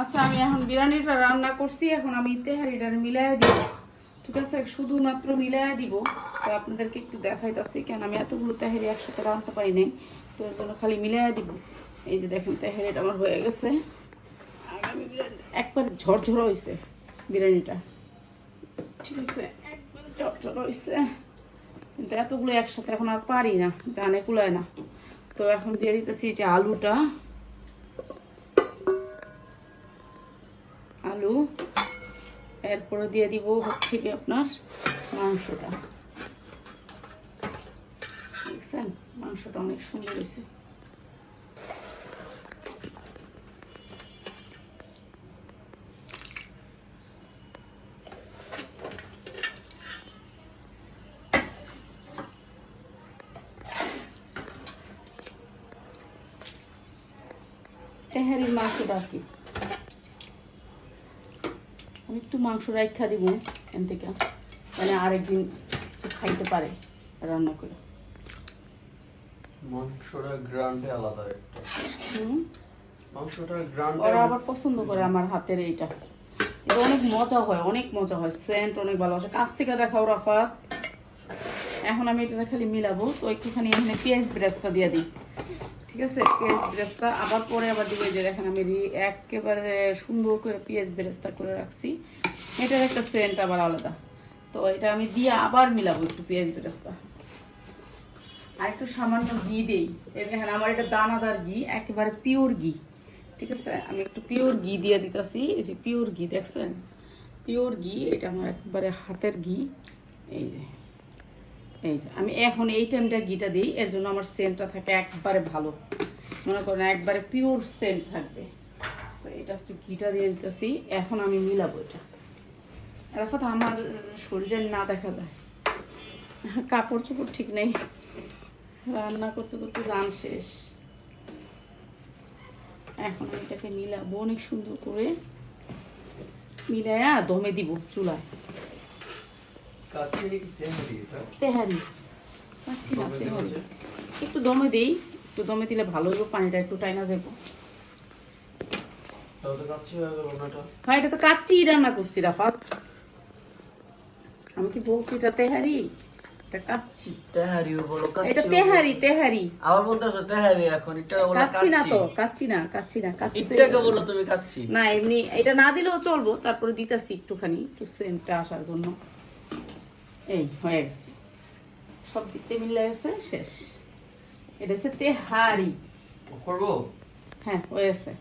আচ্ছা আমি এখন বিরিয়ানিটা রান্না করছি, এখন আমি তেহারিটা মিলাই দিব। ঠিক আছে? শুধুমাত্র মিলাই দিব। তো আপনাদেরকে একটু দেখাইতেছি, কেন আমি এতগুলো তেহারি একসাথে রাঁধতে পারি নাই, তো এর জন্য খালি মিলাই দিব। এই যে দেখেন, তেহারিটা আমার হয়ে গেছে। বিরিয়ানি একবার ঝরঝর হয়েছে বিরিয়ানিটা। ঠিক আছে? একবার ঝরঝর হয়েছে কিন্তু এতগুলো একসাথে এখন আর পারি না, জানে কুলায় না। তো এখন দিয়ে দিতেছি যে আলুটা। আলু, এরপরে দিয়ে দিব হচ্ছে কি আপনার মাংসটা। দেখছেন? মাংসটা অনেক সুন্দর হয়েছে। তেহারির মাংসটা আর কি। আমি একটু মাংস রাখা দিব এখান থেকে। মানে আরেকদিন কিছু খাইতে পারে রান্না করে। মাংসটা গ্রান্ডে আলাদা একটা। হুম? মাংসটার গ্রান্ড ওরা আবার পছন্দ করে আমার হাতের এইটা। এটা অনেক মজা হয় অনেক মজা হয়। সেন্ট অনেক ভালোবাসে কাছ থেকে দেখাও রাফাত এখন আমি এটা খালি মিলাবো। তো একটুখানি এখানে পেঁয়াজ ব্রেস্তা দিয়ে দিই। ঠিক আছে? পেঁয়াজ বেরেস্তা আবার পরে আবার দিবে যে দেখেন আমি একেবারে সুন্দর করে পেঁয়াজ বেরেস্তা করে রাখছি। এটার একটা সেন্ট আবার আলাদা। তো এটা আমি দিয়ে আবার মিলাবো একটু পেঁয়াজ বেরেস্তা। আর একটু সামান্য ঘি দেই। এই দেখেন আমার এটা দানাদার ঘি, একেবারে পিওর ঘি। ঠিক আছে? আমি একটু পিওর ঘি দিয়ে দিতেছি। এই যে পিওর ঘি দেখছেন? পিওর ঘি, এটা আমার একবারে হাতের ঘি। এই যে। এই যে, আমি এখন এই টাইমটা ঘিটা দিই, এর জন্য আমার সেন্টটা থাকে একবারে ভালো। মনে করেন একবারে পিওর সেন্ট থাকবে। তো এটা হচ্ছে ঘিটা দিয়ে দিতেছি, এখন আমি মিলাবো এটা। রাফাত, আমার শরীরে না দেখা যায়। কাপড় চোপড় ঠিক নেই। রান্না করতে করতে জান শেষ। এখন এটাকে মিলাবো অনেক সুন্দর করে। মিলাইয়া দমে দিব চুলায়। তেহারি তেহারি পাচ্ছি না তেহারি একটু দমে দেই একটু দমে দিলে ভালো হইব পানিটা একটু টাইনা যাব তাহলে তো কাছে হয়ে গেল না হ্যাঁ এটা তো কাচ্চি রান্না করছি রাফাত। আমি কি বলছি এটা তেহারি? এটা কাচ্চি। তেহারিও বলো এটা তেহারি তেহারি। আবার বলতেছো তেহারি এখন এটা বলো কাচ্চি না তো কাচ্চি না কাচ্চি না কাচ্চি তো বলো তুমি না এমনি এটা না দিলেও চলবো তারপরে দিতেছি একটুখানি একটু সেন্টটা আসার জন্য। এই হয়ে গেছে। সব দিতে মিলে গেছে শেষ। এটা হচ্ছে তেহারি। করব? হ্যাঁ হয়েছে